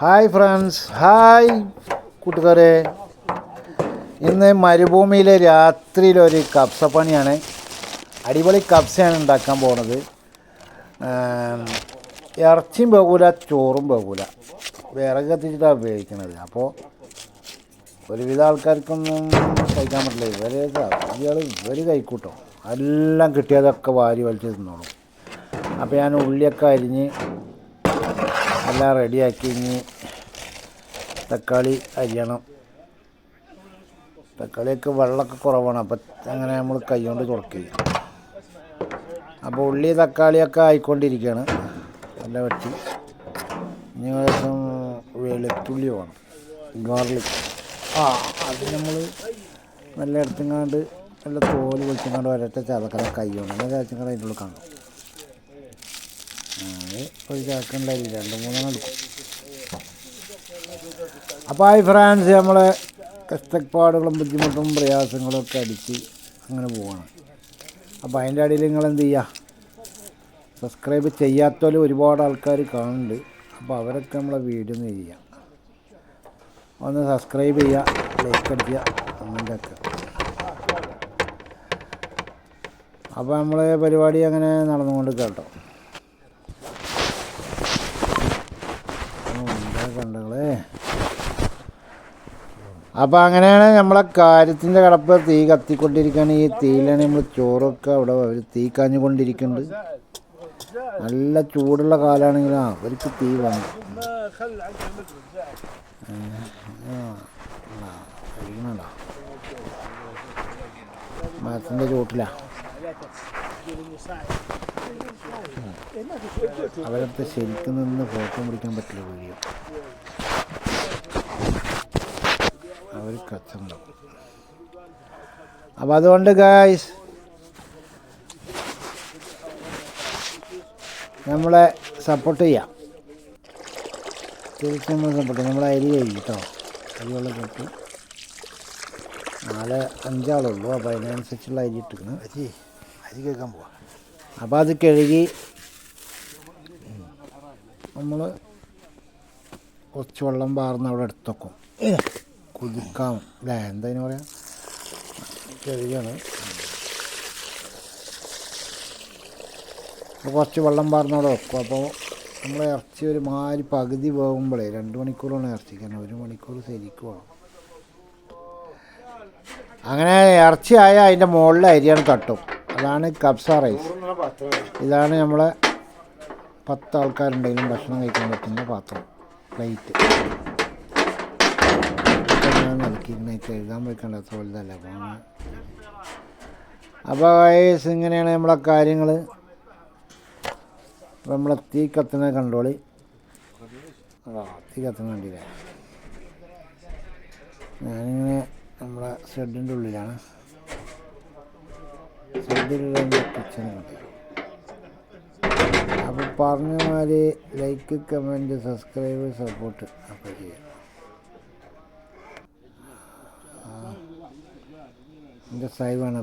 Hi friends hi കൂട്ടുകാരെ. ഇന്ന് മരുഭൂമിയിലെ രാത്രിയിലൊരു പണിയാണ് അടിപൊളി കബ്സയാണ് ഉണ്ടാക്കാൻ ആം, ഇറച്ചിയും പോകൂല ചോറും പോകൂല വിറക് കത്തിച്ചിട്ടാണ് ഉപയോഗിക്കുന്നത് അപ്പോൾ ഒരുവിധ ആൾക്കാർക്കൊന്നും കഴിക്കാൻ പറ്റില്ല. ഇവരെ ഇയാൾ ഇവർ കഴിക്കൂട്ടോ. എല്ലാം കിട്ടിയതൊക്കെ വാരി വലിച്ച് തിന്നോളും. അപ്പോൾ ഞാൻ ഉള്ളിയൊക്കെ അരിഞ്ഞ് എല്ലാം റെഡിയാക്കി ഇനി തക്കാളി അരിയണം. തക്കാളിയൊക്കെ വെള്ളമൊക്കെ കുറവാണ് അപ്പം അങ്ങനെ നമ്മൾ കൈകൊണ്ട് തുറക്കുക അപ്പോൾ ഉള്ളി തക്കാളിയൊക്കെ ആയിക്കൊണ്ടിരിക്കുകയാണ് നല്ല വെട്ടി. ഇനി ദിവസം വെളുത്തുള്ളി വേണം. ഗാർലിക്. ആ അത് നമ്മൾ നല്ല എടുത്തുങ്ങാണ്ട് നല്ല തോൽ വെച്ചങ്ങാണ്ട് ഒരൊറ്റ ചതക്കല കൈ കൊണ്ട്. നല്ല ചതച്ചങ്ങാണ്ട് അതിന്റെ ഉള്ളിൽ കാണും. ഒരു ചാക്കുണ്ടായില്ല രണ്ട് മൂന്നെണ്ണം എടുക്കും. അപ്പോൾ ആ ഫ്രാൻസ് നമ്മളെ കഷ്ടപ്പാടുകളും ബുദ്ധിമുട്ടും പ്രയാസങ്ങളും ഒക്കെ അടിച്ച് അങ്ങനെ പോവാണ്. അപ്പോൾ അതിന്റെ അടിയിൽ നിങ്ങൾ എന്ത് ചെയ്യുക സബ്സ്ക്രൈബ് ചെയ്യാത്തവരും ഒരുപാട് ആൾക്കാർ കാണുന്നുണ്ട്. അപ്പോൾ അവരൊക്കെ നമ്മളെ വീഡിയോ ഒന്ന് ചെയ്യാം ഒന്ന് സബ്സ്ക്രൈബ് ചെയ്യുക ലൈക്ക് അടിക്കുക അങ്ങനത്തെ ഒക്കെ. അപ്പോൾ നമ്മളെ പരിപാടി അങ്ങനെ നടന്നുകൊണ്ട് കേട്ടോ കണ്ടങ്ങളേ അപ്പോൾ അങ്ങനെയാണ് നമ്മളെ കാര്യത്തിന്റെ കടപ്പ് തീ കത്തിക്കൊണ്ടിരിക്കുകയാണ് ഈ തീയിലാണ് നമ്മൾ ചോറൊക്കെ അവിടെ അവർ തീ കാഞ്ഞുകൊണ്ടിരിക്കുന്നുണ്ട് നല്ല ചൂടുള്ള കാലാണെങ്കിലും അവർക്ക് തീ കഴിക്കണല്ലോ മരത്തിന്റെ ചൂട്ടിലാ അവരടുത്ത് ശരിക്കും നിന്ന് ഫോട്ടോ പിടിക്കാൻ പറ്റില്ല വീഡിയോ. അവർ കച്ചുണ്ടാവും അപ്പം അതുകൊണ്ട് ഗായ്സ് നമ്മളെ സപ്പോർട്ട് ചെയ്യാം. തിരിച്ച് നമ്മൾ സപ്പോർട്ട് ചെയ്യാം. നമ്മളെ അരി കഴിയും കേട്ടോ അരിയുള്ള കിട്ടി നാല് അഞ്ചാളുള്ളൂ. അപ്പോൾ അതിനനുസരിച്ചുള്ള അരി ഇട്ടിരിക്കുന്നു. അരി അരി കേൾക്കാൻ പോവാം. അപ്പോൾ അത് കഴുകി നമ്മൾ കുറച്ച് വെള്ളം പാർന്ന് അവിടെ എടുത്തു വെക്കും. കുതിക്കാം അല്ലേ എന്താ പറയാം? കഴുകിയാണ്. അപ്പോൾ കുറച്ച് വെള്ളം പാർന്ന് അവിടെ വെക്കും. അപ്പോൾ നമ്മൾ ഇറച്ചി ഒരു മാതിരി പകുതി പോകുമ്പോഴേ രണ്ട് മണിക്കൂറാണ് ഇറച്ചിക്കാൻ ഒരു മണിക്കൂർ ശരിക്കും വേണം. അങ്ങനെ ഇറച്ചി ആയാൽ അതിന്റെ മുകളിൽ അരിയാണ് തട്ടും. അതാണ് കബ്സ റൈസ്. ഇതാണ് നമ്മളെ പത്ത് ആൾക്കാരുണ്ടെങ്കിലും ഭക്ഷണം കഴിക്കാൻ പറ്റുന്ന പാത്രം പ്ലേറ്റ്. നൽകിയിരുന്നേക്ക് എഴുതാൻ പോയിക്കണ്ട. അത്ര വലുതല്ല അപ്പോൾ ഇങ്ങനെയാണ് നമ്മളെ കാര്യങ്ങൾ നമ്മളെ തീ കത്തുന്ന കണ്ടോളി. ആ തീ കത്തുന്ന കണ്ടില്ല? ഞാനിങ്ങനെ നമ്മളെ ഷെഡിന്റെ ഉള്ളിലാണ്. ഷെഡിലുള്ള കിച്ചണുണ്ട് അപ്പോൾ പറഞ്ഞ മാതിരി ലൈക്ക് കമന്റ് സബ്സ്ക്രൈബ് സപ്പോർട്ട് അപ്പോൾ ചെയ്യാം എന്റെ സൈവാണ്